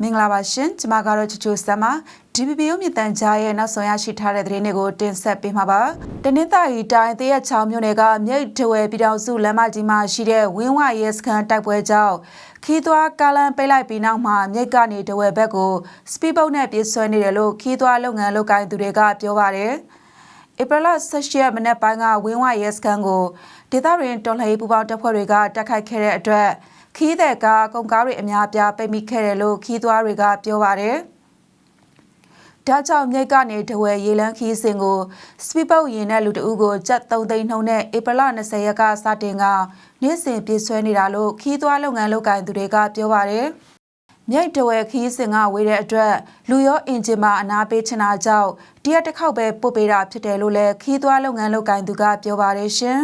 မင်္ဂလာပါရှင်ကျမကတော့ချူချူဆမ်ပါ DPPO မြတန်ကြားရဲ့နောက်ဆုံးရရှိထားတဲ့သတင်းတွေကိုတင်ဆက်ပေးမှာပါတနင်္သာရီတိုင်းတရက်ချောင်းမြို့နယ်ကမြိတ်တဝဲပြည်တော်စုလမ်းမကြီးမှာရှိတဲ့ဝင်းဝရဲစခန်းတိုက်ပွဲကြောင့်ခီးသွွားကားလန်ပိတ်လိုက်ပြီးနောက်မှာမြိတ်ကနေတဝဲဘက်ကိုစပီပုတ်နဲ့ပြေးဆွဲနေတယ်လို့ခီးသွွားလုပ်ငန်းလုပ်ကိုင်သူတွေကပြောပါတယ် ဧပြီလ16ရက်မနေ့ပိုင်းကဝင်းဝရဲစခန်းကိုဒေသတွင်တော်လှန်ရေးပူးပေါင်းတပ်ဖွဲ့တွေကတိုက်ခိုက်ခဲ့တဲ့အတွက်ခီးတဲ့ကားကုန်ကားတွေအများအပြားပိတ်မိခဲ့တယ်လို့ခီးသွွားတွေကပြောပါတယ်။ဒါကြောင့်မြိတ်ကနေတဝဲရေလန်းခီးစင်ကိုစပီပုတ်ရင်တဲ့လူတအုပ်ကိုကြက်3သိန်းနှုန်းနဲ့ဧပြီလ20ရက်ကစတင်ကနေ့စဉ်ပြည့်ဆွဲနေတာလို့ခီးသွွားလုပ်ငန်းလုပ်ကိုင်သူတွေကပြောပါတယ်။ မြိတ်တဝဲခီးစင်ကဝေးတဲ့အတွက်လူရောအင်ဂျင်မှာအနာပေးချင်တာကြောင့်တရက်တစ်ခေါက်ပဲပို့ပေးတာဖြစ်တယ်လို့လည်းခီးသွွားလုပ်ငန်းလုပ်ကိုင်သူကပြောပါတယ်ရှင်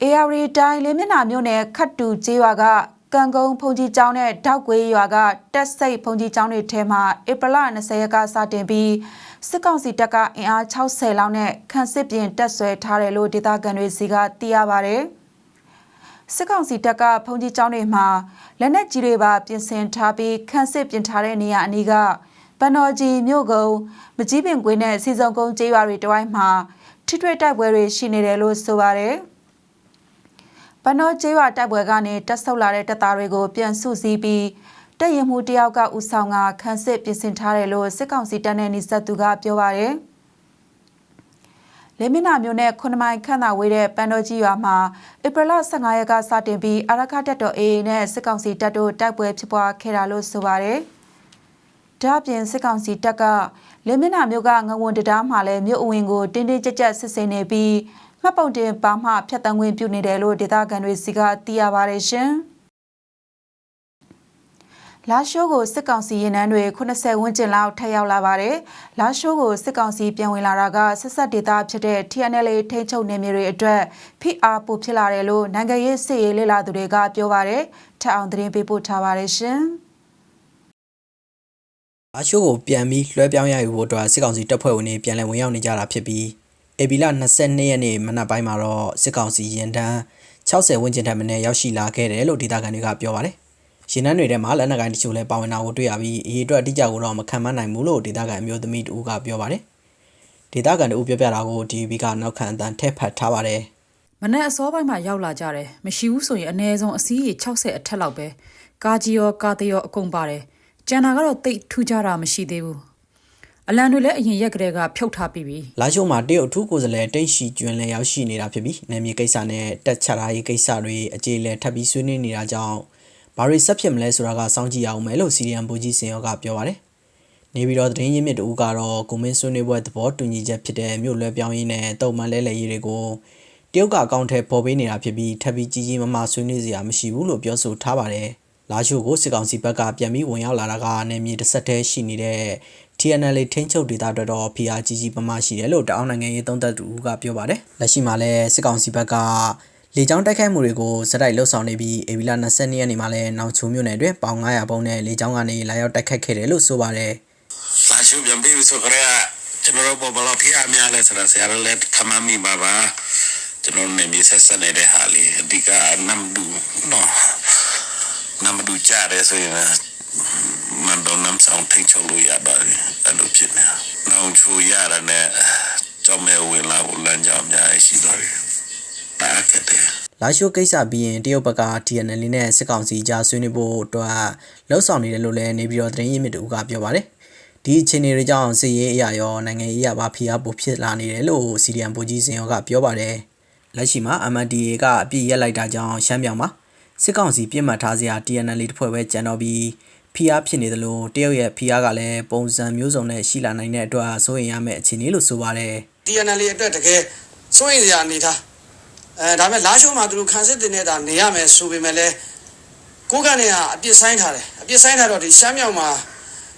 ။ AR တိုင်းလေးမျက်နှာမြို့နယ်ခတ်တူကျေးရွာကကံကုန်းဖုန်ကြီးကျောင်းနဲ့တောက်ကွေးရွာကတက်စိတ်ဖုန်ကြီးကျောင်းတွေထဲမှာဧပြီလ20ရက်ကစတင်ပြီးစစ်ကောင်စီတပ်ကအင်အား60လောက်နဲ့ခန့်စစ်ပြင်တက်ဆွဲထားတယ်လို့ဒေသခံတွေစီကသိရပါဗျ။ စစ်ကောင်စီတပ်ကဖုန်ကြီးကျောင်းတွေမှာလက်နက်ကြီးတွေပါပြင်ဆင်ထားပြီးခန့်စစ်ပြင်ထားတဲ့နေရာအနီးကပန်တော်ကြီးမြို့ကုန်းမကြီးပင်ကွင်းနဲ့စီစုံကုန်းကျေးရွာတွေတဝိုင်းမှာထိထွေတိုက်ပွဲတွေရှိနေတယ်လို့ဆိုပါတယ်။ပနောကျေးရွာတိုက်ပွဲကနေတက်ဆုပ်လာတဲ့တပ်သားတွေကိုပြန်စုစည်းပြီးတပ်ရင်မှုတယောက်ကဦးဆောင်ကခန်းစစ်ပြင်ဆင်ထားတယ်လို့စစ်ကောင်စီတပ်နဲ့နှိစက်သူကပြောပါရယ် လေမင်းနာမျိုးနဲ့ခုနမိုင်ခန့်သာဝေးတဲ့ပန်တော်ကြီးရွာမှာဧပြီလ15ရက်ကစတင်ပြီးအရခတက်တော် AA နဲ့စစ်ကောင်စီတပ်တို့တိုက်ပွဲဖြစ်ပွားခဲ့တာလို့ဆိုပါရယ်ဒါ့အပြင်စစ်ကောင်စီတပ်ကလေမင်းနာမျိုးကငဝွန်တံမှာလည်းမြို့အဝင်ကိုတင်းတင်းကြပ်ကြပ်စစ်ဆေးနေပြီးမှတ်ပုံတင်ပါမှဖြတ်တန်းခွင့်ပြုနေတယ်လို့ဒေသခံတွေစီကသိရပါတယ်ရှင်။ လာရှိုးကိုစစ်ကောင်စီရင်နှန်းတွေ80ဝန်းကျင်လောက်ထပ်ရောက်လာပါတယ်။လာရှိုးကိုစစ်ကောင်စီပြန်ဝင်လာတာကဆက်ဆက်ဒေသဖြစ်တဲ့ TNL ထိန်းချုပ်နေမြေတွေအတွက်ဖိအားပိုဖြစ်လာတယ်လို့နိုင်ငံရေးစစ်ရေးလေ့လာသူတွေကပြောပါတယ်။ထပ်အောင်သတင်းပေးပို့ထားပါတယ်ရှင်။အရှိုးကိုပြန်ပြီးလွှဲပြောင်းရယူဖို့အတွက်စစ်ကောင်စီတပ်ဖွဲ့ဝင်တွေပြန်လည်ဝင်ရောက်နေကြတာဖြစ်ပြီးဧပြီလ22ရက်နေ့မနက်ပိုင်းမှာတော့စစ်ကောင်စီရင်တန်း60ဝန်းကျင်ထက်မနည်းရောက်ရှိလာခဲ့တယ်လို့ဒေသခံတွေကပြောပါတယ်။ ရင်တန်းတွေထဲမှာလက်နက်ကိုင်းတချို့လည်းပါဝင်တာကိုတွေ့ရပြီးအရေးအတွက်အတိအကျကိုတော့မခံမနိုင်ဘူးလို့ဒေသခံအမျိုးသမီးတူကပြောပါတယ်။ဒေသခံတူပြောပြတာကို DB ကနောက်ခံအတန်းထည့်ဖတ်ထားပါတယ်။မနေ့အစောပိုင်းမှာရောက်လာကြတယ်မရှိဘူးဆိုရင်အနည်းဆုံးအစီးကြီး60အထက်လောက်ပဲကားကြီးရောကားသေးရောအကုန်ပါတယ်ကျန်တာကတော့တိတ်ထူးခြားတာမရှိသေးဘူးအလံတွေလည်းအရင်ရက်ကလေးကဖြုတ်ထားပြီးပြီလာရှုံမှာတရုတ်ထူးကိုယ်စားလှယ်တိတ်ရှိကျွန်းလည်းရောက်ရှိနေတာဖြစ်ပြီးနယ်မြေကိစ္စနဲ့တက်ချထားရေးကိစ္စတွေအကြေအလဲထပ်ပြီးဆွေးနွေးနေတာကြောင့် ဘာတွေဆက်ဖြစ်မလဲဆိုတာကစောင့်ကြည့်ရအောင်မယ်လို့စီရီယန်ဘူကြီးစင်ရောကပြောပါတယ်။နေပြီးတော့သတင်းရင်းမြစ်တူကတော့ကိုမင်းဆွေးနွေးပွဲသဘောတူညီချက်ဖြစ်တဲ့မြို့လွဲပြောင်းရေးနဲ့တုံမှန်လဲလဲရေးတွေကိုတရုတ်ကအကောင့်ထဲပေါ်ပေးနေတာဖြစ်ပြီးထပ်ပြီးကြီးကြီးမားမားဆွေးနွေးစရာမရှိဘူးလို့ပြောဆိုထားပါတယ်။လာရှိုကိုစစ်ကောင်စီဘက်ကပြန်ပြီးဝင်ရောက်လာတာကနေမြေတစ်ဆက်တည်းရှိနေတဲ့ TNL ထိန်းချုပ်ဒေသအတွက်တော့ PR ကြီးကြီးပမာရှိတယ်လို့တအောင်းနိုင်ငံရေးသုံးသပ်သူကပြောပါတယ်။လက်ရှိမှာလည်းစစ်ကောင်စီဘက်က လေကြောင်းတိုက်ခိုက်မှုတွေကိုစတိုက်လှုပ်ဆောင်နေပြီးအေဗီလာ22ရက်နေ့မှာလည်းနောင်ချုံမြို့နယ်အတွင်းပေါင်900ပုံနဲ့လေကြောင်းကနေလာရောက်တိုက်ခိုက်ခဲ့တယ်လို့ဆိုပါတယ်လာရှုပြန်ပြီးဆိုကြရကျွန်တော်တို့ဘဘလာဖိအများလဲဆရာဆရာလက်ခမမီဘာဘာကျွန်တော်နေမီဆက်ဆက်နေတဲ့ဟာလေးအဓိကနမ်ဒူနော်နမ်ဒူကြရဲဆိုရင်မန်တော့နမ်ဆောင်ထိတ်ချုပ်လို့ရပါတယ်အဲ့လိုဖြစ်နေ။နောင်ချူရရတဲ့ကြောင့်မဲဝင်လာဖို့လမ်းကြောင်းအများကြီးရှိတော့တယ်။တာကတဲ့ လာရှိုကိစ္စပြီးရင်တရုတ်ဘက်က TNL နဲ့စစ်ကောင်စီကြားဆွေးနွေးဖို့အတွက်လှုပ်ဆောင်နေတယ်လို့လည်းနေပြီးတော့သတင်းရင်းမြစ်တို့ကပြောပါတယ်။ဒီအခြေအနေတွေကြောင့်စစ်ရေးအရာရောနိုင်ငံရေးအရာပါဖိအားပိုဖြစ်လာနေတယ်လို့စီရီယန်ဗိုလ်ကြီးစင်ရောကပြောပါတယ်။လက်ရှိမှာ MNDA ကအပြည့်ရက်လိုက်တာကြောင့်ရှမ်းပြောင်မှာစစ်ကောင်စီပြစ်မှတ်ထားစရာ TNL တစ်ဖွဲ့ပဲကျန်တော့ပြီးဖိအားဖြစ်နေသလိုတရုတ်ရဲ့ဖိအားကလည်းပုံစံမျိုးစုံနဲ့ရှိလာနိုင်တဲ့အတွက်စိုးရင်ရမယ့်အခြေအနေလို့ဆိုပါတယ် TNL အတွက်တကယ်စိုးရိမ်စရာအနေထား အဲဒါပေမဲ့လာရှိုးမှာသူတို့ခံစစ်တင်နေတာနေရမယ်ဆိုပေမဲ့လည်းကိုယ်ကနေကအပြစ်ဆိုင်ထားတယ်အပြစ်ဆိုင်ထားတော့ဒီရှမ်းမြောက်မှာ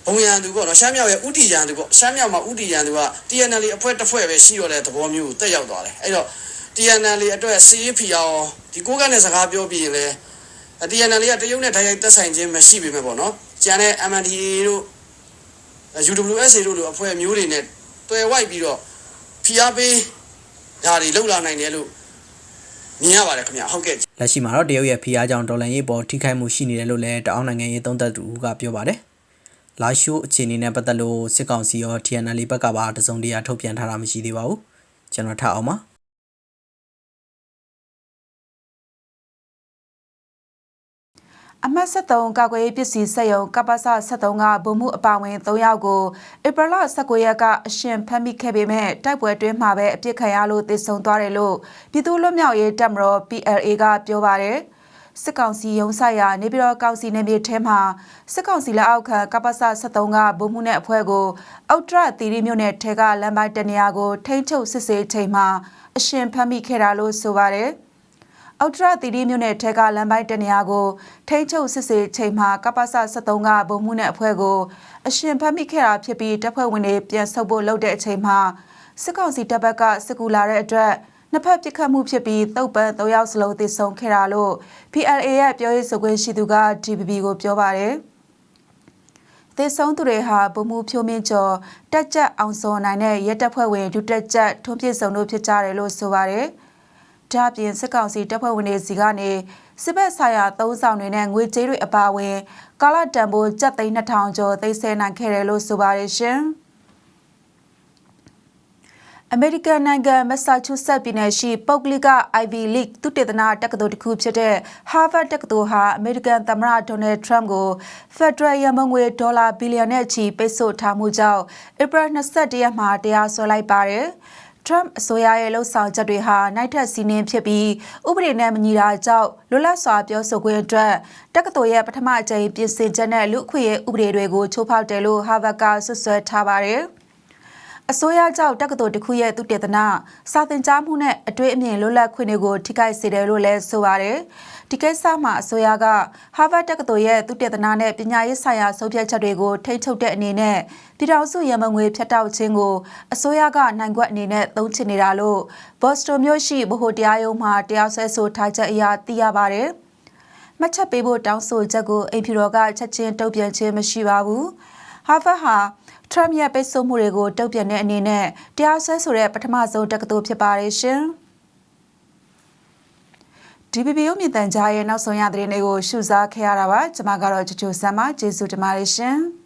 ဘုံရန်သူပေါ့နော်ရှမ်းမြောက်ရဲ့ဥတီရန်သူပေါ့ရှမ်းမြောက်မှာဥတီရန်သူက TNL အဖွဲ့တစ်ဖွဲ့ပဲရှိတော့တဲ့သဘောမျိုးကိုတက်ရောက်သွားတယ်အဲ့တော့ TNL အတွက် CFP အောင်ဒီကိုယ်ကနေစကားပြောပြီးရင်လည်း TNL ကတရုတ်နဲ့တိုက်ရိုက်သက်ဆိုင်ခြင်းမရှိပေမဲ့ပေါ့နော်ကျန်တဲ့ MNDA တို့ UWSA တို့လိုအဖွဲ့မျိုးတွေနဲ့တွယ်ဝိုက်ပြီးတော့ဖိအားပေးဓာတ်တွေလောက်လာနိုင်တယ်လို့ မြင်ရပါတယ်ခင်ဗျဟုတ်ကဲ့လက်ရှိမှာတော့တရုတ်ရဲ့ဖိအားကြောင့်ဒေါ်လာရေးပေါ်ထိခိုက်မှုရှိနေတယ်လို့လည်းတအောင်းနိုင်ငံရေးသုံးသပ်သူကပြောပါတယ်။လာရှိုးအခြေအနေနဲ့ပတ်သက်လို့စစ်ကောင်စီရော TNL ဘက်ကပါတစုံတရာထုတ်ပြန်ထားတာမရှိသေးပါဘူး။ကျွန်တော်ထားအောင်ပါ။ အမှတ်73ကာကွယ်ရေးပစ္စည်းစက်ရုံကပ္ပစ73ကဗိုလ်မှူးအပါဝင်3ယောက်ကိုဧပြီလ19ရက်ကအရှင်ဖမ်းမိခဲ့ပေမဲ့တိုက်ပွဲတွင်းမှာပဲအပြစ်ခံရလို့သေဆုံးသွားတယ်လို့ပြည်သူ့လွတ်မြောက်ရေးတပ်မတော် PLA ကပြောပါတယ်စစ်ကောင်စီရုံးဆိုင်ရာနေပြည်တော်ကောင်စီနေမြေထဲမှာစစ်ကောင်စီလက်အောက်ခံကပ္ပစ73ကဗိုလ်မှူးနဲ့အဖွဲ့ကိုအောက်ထရတီရီမြို့နယ်ထဲကလမ်းပိုင်းတနေရာကိုထိန်းချုပ်စစ်ဆေးချိန်မှာအရှင်ဖမ်းမိခဲ့တာလို့ဆိုပါတယ် အောက်ထရတီရီမြို့နယ်ထဲကလမ်းပိုင်းတနေရာကိုထိန်းချုပ်စစ်ဆေးချိန်မှာကပ္ပစ73ကဗုံမှုနဲ့အဖွဲ့ကိုအရှင်ဖမ်းမိခဲ့တာဖြစ်ပြီးတပ်ဖွဲ့ဝင်တွေပြန်ဆုတ်ဖို့လုပ်တဲ့အချိန်မှာစစ်ကောင်စီတပ်ဘက်ကစစ်ကူလာတဲ့အတွက်နှစ်ဖက်ပစ်ခတ်မှုဖြစ်ပြီးတုတ်ပန်း၃ယောက်စလုံးသေဆုံးခဲ့တာလို့ PLA ရဲ့ပြောရေးဆိုခွင့်ရှိသူက DPP ကိုပြောပါတယ်။သေဆုံးသူတွေဟာဗမှုဖြိုးမင်းကျော်တက်ကြက်အောင်စောနိုင်တဲ့ရဲတပ်ဖွဲ့ဝင်ဒုတက်ကြက်ထွန်းပြည့်စုံတို့ဖြစ်ကြတယ်လို့ဆိုပါတယ်။ ဒါ့အပြင်စစ်ကောင်စီတပ်ဖွဲ့ဝင်တွေစီကနေစစ်ဘက်ဆိုင်ရာသုံးဆောင်တွေနဲ့ငွေကြေးတွေအပါအဝင် ကာလတန်ဖိုးကျပ်သိန်း2000ကျော်သိမ်းဆည်းနိုင်ခဲ့တယ်လို့ဆိုပါတယ်ရှင်။အမေရိကန်နိုင်ငံမက်ဆာချူးဆက်ပြည်နယ်ရှိပုဂ္ဂလိက Ivy League သုတေသနတက္ကသိုလ်တစ်ခုဖြစ်တဲ့ Harvard တက္ကသိုလ်ဟာအမေရိကန်သမ္မတဒေါ်နယ်ထရမ့်ကို Federal ရမငွေဒေါ်လာဘီလီယံနဲ့ချီပိတ်ဆို့ထားမှုကြောင့်ဧပြီ21ရက်မှာတရားစွဲလိုက်ပါတယ်။ Trump အစိုးရရဲ့လှုပ်ဆောင်ချက်တွေဟာနိုင်ထက်စီးနှင်းဖြစ်ပြီးဥပဒေနဲ့မညီတာကြောင့်လွတ်လပ်စွာပြောဆိုခွင့်အတွက်တက္ကသိုလ်ရဲ့ပထမအကြိမ်ပြင်ဆင်ချက်နဲ့လူအခွင့်အရေးဥပဒေတွေကိုချိုးဖောက်တယ်လို့ Harvard ကဆွဆွဲထားပါတယ်။ အစိုးရကြောင့်တက္ကသိုလ်တစ်ခုရဲ့သူတေသနစာသင်ကြားမှုနဲ့အတွေ့အမြင်လွတ်လပ်ခွင့်တွေကိုထိခိုက်စေတယ်လို့လည်းဆိုပါတယ်။ဒီကိစ္စမှာအစိုးရက Harvard တက္ကသိုလ်ရဲ့သူတေသနနဲ့ပညာရေးဆိုင်ရာဆုံးဖြတ်ချက်တွေကိုထိန်းချုပ်တဲ့အနေနဲ့ပြည်ထောင်စုရမငွေဖြတ်တောက်ခြင်းကိုအစိုးရကနိုင်ခွက်အနေနဲ့သုံးချနေတာလို့ Boston မြို့ရှိဗဟိုတရားရုံးမှာတရားစွဲဆိုထားချက်အရသိရပါတယ်။မှတ်ချက်ပေးဖို့တောင်းဆိုချက်ကိုအိမ်ဖြူတော်ကချက်ချင်းတုံ့ပြန်ခြင်းမရှိပါဘူး။ Harvard ဟာ ထရမ့်ရဲ့ပိတ်ဆို့မှုတွေကိုတုံ့ပြန်တဲ့အနေနဲ့တရားစွဲဆိုတဲ့ပထမဆုံးတက္ကသိုလ်ဖြစ်ပါတယ်ရှင်။ DPP ရုပ်မြင်သံကြားရဲ့နောက်ဆုံးရသတင်းတွေကိုရှုစားခဲ့ရတာပါကျွန်မကတော့ကြိုကြိုဆမ်းပါကျေးဇူးတင်ပါတယ်ရှင်။